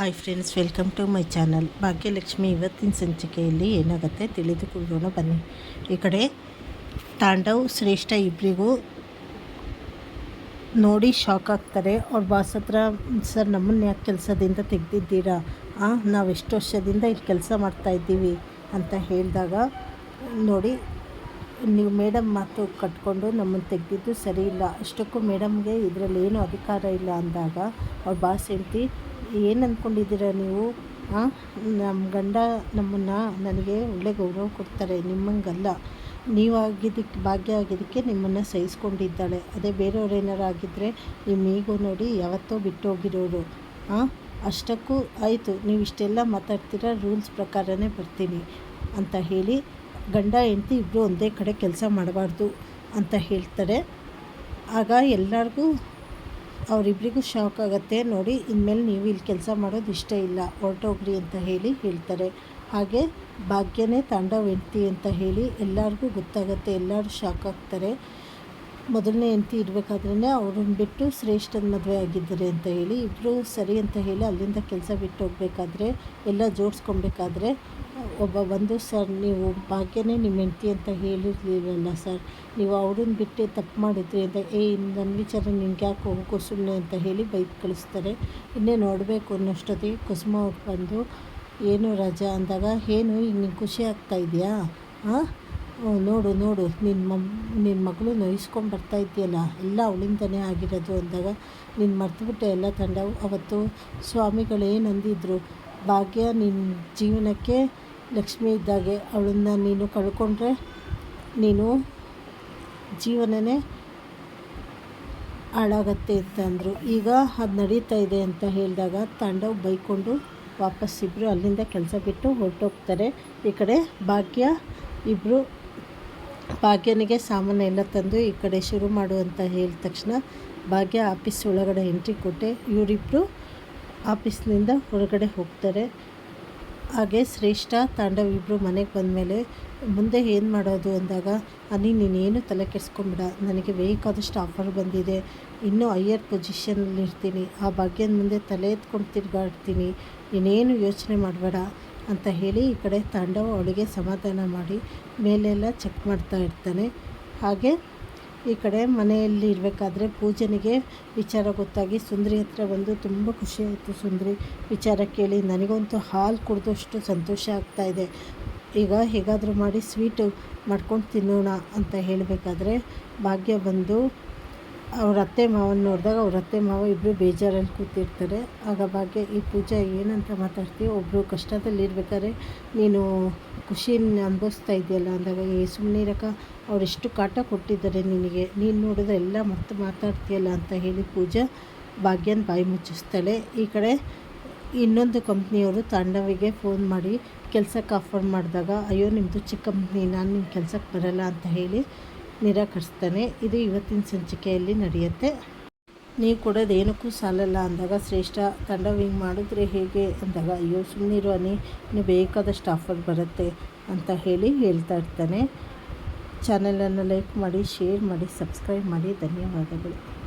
Hi friends welcome to my channel Bhagyalakshmi ಇವತ್ತಿನ ಸಂಚಿಕೆಯಲ್ಲಿ ಏನಾಗುತ್ತೆ ತಿಳಿದುಕೊಳ್ಳೋಣ, ಬನ್ನಿ. ಈ ಕಡೆ ತಾಂಡವ್ ಶ್ರೇಷ್ಠ ಇಬ್ಬರಿಗೂ ನೋಡಿ ಶಾಕ್ ಆಗ್ತಾರೆ. ಅವ್ರ ಬಾಸ್ ಹತ್ರ, ಸರ್, ನಮ್ಮನ್ನು ಯಾಕೆ ಕೆಲಸದಿಂದ ತೆಗೆದಿದ್ದೀರಾ? ನಾವು ಎಷ್ಟು ವರ್ಷದಿಂದ ಇಲ್ಲಿ ಕೆಲಸ ಮಾಡ್ತಾಯಿದ್ದೀವಿ ಅಂತ ಹೇಳಿದಾಗ, ನೋಡಿ, ನೀವು ಮೇಡಮ್ ಮಾತು ಕಟ್ಕೊಂಡು ನಮ್ಮನ್ನು ತೆಗೆದಿದ್ದು ಸರಿ ಇಲ್ಲ. ಅಷ್ಟಕ್ಕೂ ಮೇಡಮ್ಗೆ ಇದರಲ್ಲಿ ಏನೂ ಅಧಿಕಾರ ಇಲ್ಲ ಅಂದಾಗ ಅವ್ರ ಬಾಸ್ ಹೇಳ್ತಿ ಏನು ಅಂದ್ಕೊಂಡಿದ್ದೀರ ನೀವು? ನಮ್ಮ ಗಂಡ ನಮ್ಮನ್ನು ನನಗೆ ಒಳ್ಳೆ ಗೌರವ ಕೊಡ್ತಾರೆ, ನಿಮ್ಮಂಗಲ್ಲ. ನೀವು ಆಗಿದ್ದಕ್ಕೆ ಭಾಗ್ಯ ಆಗಿದ್ದಕ್ಕೆ ನಿಮ್ಮನ್ನು ಸಹಿಸ್ಕೊಂಡಿದ್ದಾಳೆ. ಅದೇ ಬೇರೆಯವ್ರು ಏನಾರು ಆಗಿದ್ದರೆ ನಿಮ್ಮ ಈಗೋ ನೋಡಿ ಯಾವತ್ತೋ ಬಿಟ್ಟು ಹೋಗಿರೋರು ಅಷ್ಟಕ್ಕೂ ಆಯಿತು, ನೀವು ಇಷ್ಟೆಲ್ಲ ಮಾತಾಡ್ತೀರ, ರೂಲ್ಸ್ ಪ್ರಕಾರನೇ ಬರ್ತೀನಿ ಅಂತ ಹೇಳಿ ಗಂಡ ಹೆಂಡತಿ ಇಬ್ಬರು ಒಂದೇ ಕಡೆ ಕೆಲಸ ಮಾಡಬಾರ್ದು ಅಂತ ಹೇಳ್ತಾರೆ. ಆಗ ಎಲ್ಲರಿಗೂ ಅವರಿಬ್ಬರಿಗೂ ಶಾಕ್ ಆಗುತ್ತೆ. ನೋಡಿ, ಇನ್ಮೇಲೆ ನೀವು ಇಲ್ಲಿ ಕೆಲಸ ಮಾಡೋದು ಇಷ್ಟ ಇಲ್ಲ. ಹೊರಟೋಗ್ರಿ ಅಂತ ಹೇಳಿ ಹೇಳ್ತಾರೆ. ಹಾಗೆ ಭಾಗ್ಯನೇ ತಾಂಡವ್ ಅಂತ ಹೇಳಿ ಎಲ್ಲರಿಗೂ ಗೊತ್ತಾಗುತ್ತೆ. ಎಲ್ಲರೂ ಶಾಕ್ ಆಗ್ತಾರೆ. ಮೊದಲನೇ ಹೆಂಡತಿ ಇರಬೇಕಾದ್ರೇ ಅವ್ರನ್ನ ಬಿಟ್ಟು ಶ್ರೇಷ್ಠನ ಮದುವೆ ಆಗಿದ್ದಾರೆ ಅಂತ ಹೇಳಿ ಇಬ್ಬರು ಸರಿ ಅಂತ ಹೇಳಿ ಅಲ್ಲಿಂದ ಕೆಲಸ ಬಿಟ್ಟು ಹೋಗಬೇಕಾದ್ರೆ, ಎಲ್ಲ ಜೋಡಿಸ್ಕೊಬೇಕಾದ್ರೆ ಒಬ್ಬ ಬಂದು, ಸರ್, ನೀವು ಭಾಗ್ಯನೇ ನಿಮ್ಮ ಹೆಂಡತಿ ಅಂತ ಹೇಳಿರಲಿಲ್ಲ ಸರ್, ನೀವು ಅವ್ರನ್ನ ಬಿಟ್ಟು ತಪ್ಪು ಮಾಡಿದ್ರಿ ಅಂತ, ಏ, ನನ್ನ ವಿಚಾರ ನಿಮ್ಗೆ ಯಾಕೆ ಹೋಗು ಸುಮ್ಮನೆ ಅಂತ ಹೇಳಿ ಬೈಕ್ ಕಳಿಸ್ತಾರೆ. ಇನ್ನೇ ನೋಡಬೇಕು ಅನ್ನೋಷ್ಟೊತ್ತಿಗೆ ಕುಸುಮ ಬಂದು, ಏನು ರಜಾ ಅಂದಾಗ, ಏನು ಈಗ ನಿಂಗೆ ಖುಷಿ ಆಗ್ತಾ ಇದೆಯಾ? ಹಾಂ ನೋಡು ನೋಡು. ನಿನ್ನ ಮಮ್ ನಿನ್ನ ಮಗಳು ನೋಯಿಸ್ಕೊಂಡು ಬರ್ತಾ ಇದೆಯಲ್ಲ. ಎಲ್ಲ ಅವಳಿಂದನೇ ಆಗಿರೋದು ಅಂದಾಗ ನೀನು ಮರ್ತುಬಿಟ್ಟೆ ಎಲ್ಲ ತಂಡ. ಅವತ್ತು ಸ್ವಾಮಿಗಳೇನು ಅಂದಿದ್ರು ಭಾಗ್ಯ ನಿನ್ನ ಜೀವನಕ್ಕೆ ಲಕ್ಷ್ಮಿ ಇದ್ದಾಗೆ. ಅವಳನ್ನ ನೀನು ಕಳ್ಕೊಂಡ್ರೆ ನೀನು ಜೀವನನೇ ಹಾಳಾಗತ್ತೆ ಅಂತ ಅಂದರು. ಈಗ ಅದು ನಡೀತಾ ಇದೆ ಅಂತ ಹೇಳಿದಾಗ ತಾಂಡವ್ ಬೈಕೊಂಡು ವಾಪಸ್ ಇಬ್ಬರು ಅಲ್ಲಿಂದ ಕೆಲಸ ಬಿಟ್ಟು ಹೊರಟೋಗ್ತಾರೆ. ಈ ಕಡೆ ಭಾಗ್ಯ ಇಬ್ಬರು ಭಾಗ್ಯನಿಗೆ ಸಾಮಾನು ಎಲ್ಲ ತಂದು ಈ ಕಡೆ ಶುರು ಮಾಡು ಅಂತ ಹೇಳಿದ ತಕ್ಷಣ ಭಾಗ್ಯ ಆಫೀಸ್ ಒಳಗಡೆ ಎಂಟ್ರಿ ಕೊಟ್ಟೆ. ಇವರಿಬ್ಬರು ಆಫೀಸ್ನಿಂದ ಹೊರಗಡೆ ಹೋಗ್ತಾರೆ. ಹಾಗೆ ಶ್ರೇಷ್ಠ, ತಾಂಡವ್ ಇಬ್ಬರು ಮನೆಗೆ ಬಂದಮೇಲೆ ಮುಂದೆ ಏನು ಮಾಡೋದು ಅಂದಾಗ, ಅನಿ, ನೀನೇನು ತಲೆ ಕೆಡಿಸ್ಕೊಂಬಿಡ ನನಗೆ ಬೇಕಾದಷ್ಟು ಆಫರ್ ಬಂದಿದೆ. ಇನ್ನೂ ಹೈಯರ್ ಪೊಸಿಷನಲ್ಲಿ ಇರ್ತೀನಿ ಆ ಭಾಗ್ಯದ ಮುಂದೆ ತಲೆ ಎತ್ಕೊಂಡು ತಿರುಗಾಡ್ತೀನಿ. ನೀನೇನು ಯೋಚನೆ ಮಾಡಬೇಡ. ಅಂತ ಹೇಳಿ ಈ ಕಡೆ ತಾಂಡವ ಅವಳಿಗೆ ಸಮಾಧಾನ ಮಾಡಿ ಮೇಲೆಲ್ಲ ಚೆಕ್ ಮಾಡ್ತಾ ಇರ್ತಾನೆ. ಹಾಗೆ ಈ ಕಡೆ ಮನೆಯಲ್ಲಿ ಇರಬೇಕಾದ್ರೆ ಪೂಜನಿಗೆ ವಿಚಾರ ಗೊತ್ತಾಗಿ ಸುಂದರಿ ಹತ್ರ ಬಂದು ತುಂಬ ಖುಷಿಯಾಯಿತು ಸುಂದರಿ. ವಿಚಾರ ಕೇಳಿ ನನಗಂತೂ ಹಾಲು ಕುಡಿದಷ್ಟು ಸಂತೋಷ ಆಗ್ತಾಯಿದೆ ಈಗ ಹೇಗಾದರೂ ಮಾಡಿ ಸ್ವೀಟು ಮಾಡ್ಕೊಂಡು ತಿನ್ನೋಣ ಅಂತ ಹೇಳಬೇಕಾದ್ರೆ ಭಾಗ್ಯ ಬಂದು ಅವ್ರ ಅತ್ತೆ ಮಾವನ ನೋಡಿದಾಗ ಅವ್ರ ಅತ್ತೆ ಮಾವ ಇಬ್ಬರು ಬೇಜಾರಲ್ಲಿ ಕೂತಿರ್ತಾರೆ. ಆಗ ಭಾಗ್ಯ, ಈ ಪೂಜಾ, ಏನಂತ ಮಾತಾಡ್ತೀವಿ ಒಬ್ಬರು ಕಷ್ಟದಲ್ಲಿ ಇರ್ಬೇಕಾದ್ರೆ ನೀನು ಖುಷಿನ ಅನುಭವಿಸ್ತಾ ಇದೆಯಲ್ಲ ಅಂದಾಗ, ಏ ಸುಮ್ಮನೆ ಇರಕ್ಕ. ಅವ್ರು ಎಷ್ಟು ಕಾಟ ಕೊಟ್ಟಿದ್ದಾರೆ ನಿನಗೆ. ನೀನು ನೋಡಿದ್ರೆ ಎಲ್ಲ ಮತ್ತೆ ಮಾತಾಡ್ತೀಯಲ್ಲ? ಅಂತ ಹೇಳಿ ಪೂಜಾ ಭಾಗ್ಯನ ಬಾಯಿ ಮುಚ್ಚಿಸ್ತಾಳೆ. ಈ ಕಡೆ ಇನ್ನೊಂದು ಕಂಪ್ನಿಯವರು ತಾಂಡವಿಗೆ ಫೋನ್ ಮಾಡಿ ಕೆಲಸಕ್ಕೆ ಆಫರ್ ಮಾಡಿದಾಗ, ಅಯ್ಯೋ ನಿಮ್ಮದು ಚಿಕ್ಕ ಕಂಪ್ನಿ, ನಾನು ನಿಮ್ಮ ಕೆಲಸಕ್ಕೆ ಬರಲ್ಲ ಅಂತ ಹೇಳಿ ನಿರಾಕರಿಸ್ತಾನೆ. ಇದು ಇವತ್ತಿನ ಸಂಚಿಕೆಯಲ್ಲಿ ನಡೆಯುತ್ತೆ. ನೀವು ಕೊಡೋದು ಏನಕ್ಕೂ ಸಾಲಲ್ಲ ಅಂದಾಗ, ಶ್ರೇಷ್ಠ ತಂಡವಿಂಗ್ ಮಾಡಿದ್ರೆ ಹೇಗೆ ಅಂದಾಗ, ಅಯ್ಯೋ ಸುಮ್ಮನಿರು ಅನಿ ನೀವು ಬೇಕಾದಷ್ಟು ಆಫರ್ ಬರುತ್ತೆ ಅಂತ ಹೇಳಿ ಹೇಳ್ತಾ ಇರ್ತಾನೆ. ಚಾನಲನ್ನು ಲೈಕ್ ಮಾಡಿ ಶೇರ್ ಮಾಡಿ ಸಬ್ಸ್ಕ್ರೈಬ್ ಮಾಡಿ. ಧನ್ಯವಾದಗಳು.